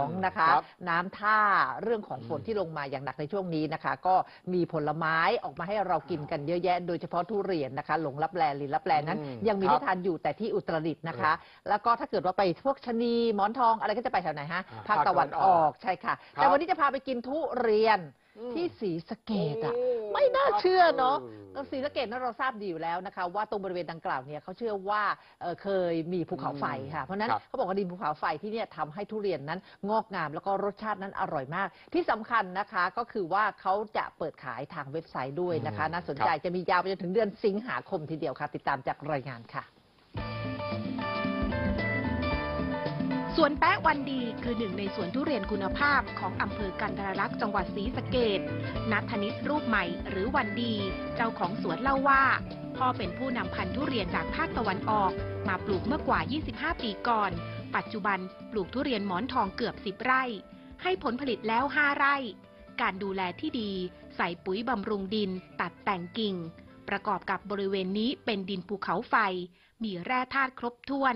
ของนะคะครับน้ำท่าเรื่องของฝนที่ลงมาอย่างหนักในช่วงนี้นะคะ ก็มีผลไม้ออกมาให้เรากินกันเยอะแยะ โดยเฉพาะทุเรียนนะคะหลงลับแลลินลับแลนั้นอืมยังมีครับให้ทานอยู่แต่ที่อุตรดิตถ์นะคะ แล้วก็ถ้าเกิดว่าไปพวกชะนีหมอนทองอะไรก็จะไปแถวไหนฮะอ่าภาคตะวันออกใช่ค่ะครับแต่วันนี้จะพาไปกินทุเรียนอืม ที่ศรีสะเกดอะโอ้ไม่น่าเชื่อเนาะครับศรีสะเกดนั้นเราทราบดีอยู่แล้วนะคะ ว่าตรงบริเวณดังกล่าวเนี่ยเขาเชื่อว่าเอ่อเคยมีภูเขาไฟค่ะ เพราะฉะนั้นครับ เขาบอกว่าดินภูเขาไฟที่เนี่ยทำให้ทุเรียนนั้นงอกงามแล้วก็รสชาตินั้นอร่อยมาก ที่สำคัญนะคะก็คือว่าเขาจะเปิดขายทางเว็บไซต์ด้วยนะคะอืมน่าสนใจครับจะมียาวไปจนถึงเดือนสิงหาคมทีเดียวค่ะ ติดตามจากรายงานค่ะ สวนแป๊ะวันดีคือหนึ่งในสวนทุเรียนคุณภาพของอำเภอกันทรลักษณ์จังหวัดศรีสะเกดนัทธนิตรูปใหม่หรือวันดี เจ้าของสวนเล่าว่า พ่อเป็นผู้นำพันธุ์ทุเรียนจากภาคตะวันออก มาปลูกเมื่อกว่า 25 ปีก่อน ปัจจุบันปลูกทุเรียนหมอนทองเกือบ 10 ไร่ ให้ผลผลิตแล้ว 5 ไร่ การดูแลที่ดี ใส่ปุ๋ยบำรุงดิน ตัดแต่งกิ่ง ประกอบกับบริเวณนี้เป็นดินภูเขาไฟ มีแร่ธาตุครบถ้วน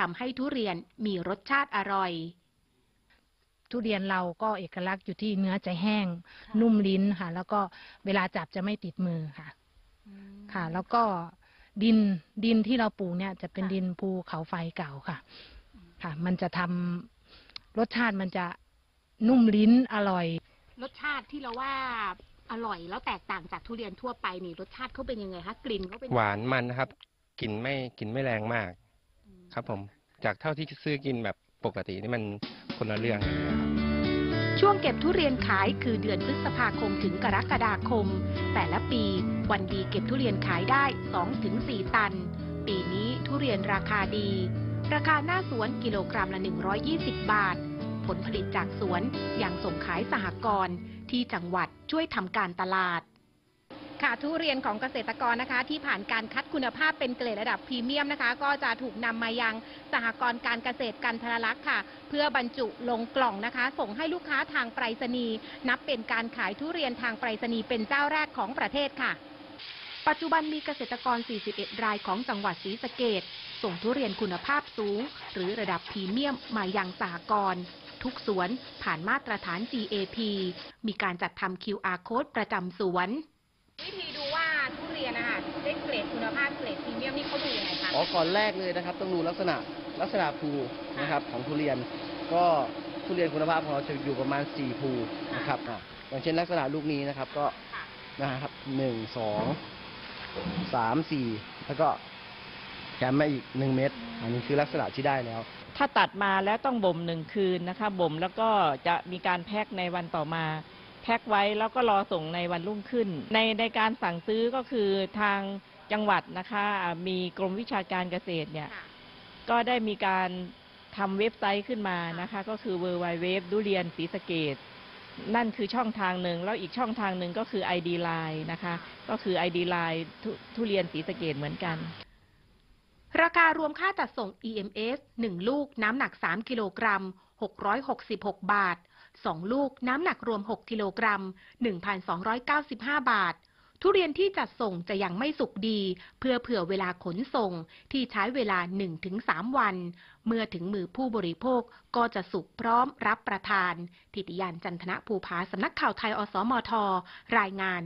ทำให้ทุเรียนมีรสชาติอร่อย ทุเรียนเราก็เอกลักษณ์อยู่ที่เนื้อจะแห้ง นุ่มลิ้นค่ะ แล้วก็เวลาจับจะไม่ติดมือค่ะ ค่ะ แล้วก็ดินดินที่เราปลูกเนี่ย จะเป็นค่ะดินภูเขาไฟเก่าค่ะ ค่ะ มันจะทำรสชาติมันจะนุ่มลิ้นอร่อย รสชาติที่เราว่าอร่อยแล้วแตกต่างจากทุเรียนทั่วไปนี่รสชาติเขาเป็นยังไงคะกลิ่นเขาเป็นหวานมันนะครับกลิ่นไม่กลิ่นไม่แรงมาก ครับผมจากเท่าที่ซื้อกินแบบปกตินี่มันคนละเรื่องกันนะครับ ช่วงเก็บทุเรียนขายคือเดือนพฤษภาคมถึงกรกฎาคม แต่ละปีวันดีเก็บทุเรียนขายได้ 2-4 ตัน ปีนี้ทุเรียนราคาดี ราคาหน้าสวนกิโลกรัมละ 120 บาท ผลผลิตจากสวนยังส่งขายสหกรณ์ที่จังหวัดช่วยทำการตลาด ค่ะทุเรียนของเกษตรกรนะคะ ที่ผ่านการคัดคุณภาพเป็นเกรดระดับพรีเมียมนะคะ ก็จะถูกนำมายังสหกรณ์การเกษตรกันทรลักษณ์ค่ะ เพื่อบรรจุลงกล่องนะคะ ส่งให้ลูกค้าทางไปรษณีย์นับเป็นการขายทุเรียนทางไปรษณีย์เป็นเจ้าแรกของประเทศค่ะ ปัจจุบันมีเกษตรกร 41 รายของจังหวัดศรีสะเกดส่งทุเรียนคุณภาพสูง หรือระดับพรีเมียมมายังสหกรณ์ทุกสวนผ่านมาตรฐาน GAP มีการจัดทำ QR code ประจำสวน วิธีดูว่าทุเรียนนะคะได้เกรดคุณ ภาพเกรดพรีเมียมนี่เขาดูยังไงคะ อ๋อก่อนแรกเลยนะครับ ต้องดูลักษณะลักษณะภูนะครับของทุเรียน ก็ทุเรียนคุณภาพของเราจะอยู่ประมาณ 4 ภูนะครับอะอย่างเช่นลักษณะลูกนี้นะครับก็ค่ะนะครับหนึ่งสองสามสี่แล้วก็แถมมาอีกหนึ่งเม็ดอันนี้คือลักษณะที่ได้แล้ว ถ้าตัดมาแล้วต้องบ่มหนึ่งคืนนะคะบ่มแล้วก็จะมีการแพ็คในวันต่อมา แพ็คไว้แล้วก็รอส่งในวันรุ่งขึ้น ในในการสั่งซื้อก็คือทาง จังหวัดนะคะอ่ามีกรมวิชาการเกษตรเนี่ยค่ะก็ได้มีการทำเว็บไซต์ขึ้นมานะคะ ก็คือ w w w ดุเรียนศรีสะเกดนั่นคือช่องทางหนึ่ง แล้วอีกช่องทางหนึ่งก็คือ ID Line นะคะ ก็คือ ID Line ทุทุเรียนศรีสะเกดเหมือนกัน ราคารวมค่าจัดส่ง EMS 1 ลูกน้ำหนัก 3 กิโลกรัม 666 บาท 2 ลูกน้ำหนักรวม 6 กิโลกรัม 1,295 บาท ทุเรียนที่จัดส่งจะยังไม่สุกดี เพื่อเผื่อเวลาขนส่งที่ใช้เวลา 1-3 วัน เมื่อถึงมือผู้บริโภคก็จะสุกพร้อมรับประทาน ทิติยานจันทนะภูผาสำนักข่าวไทยอสมท รายงาน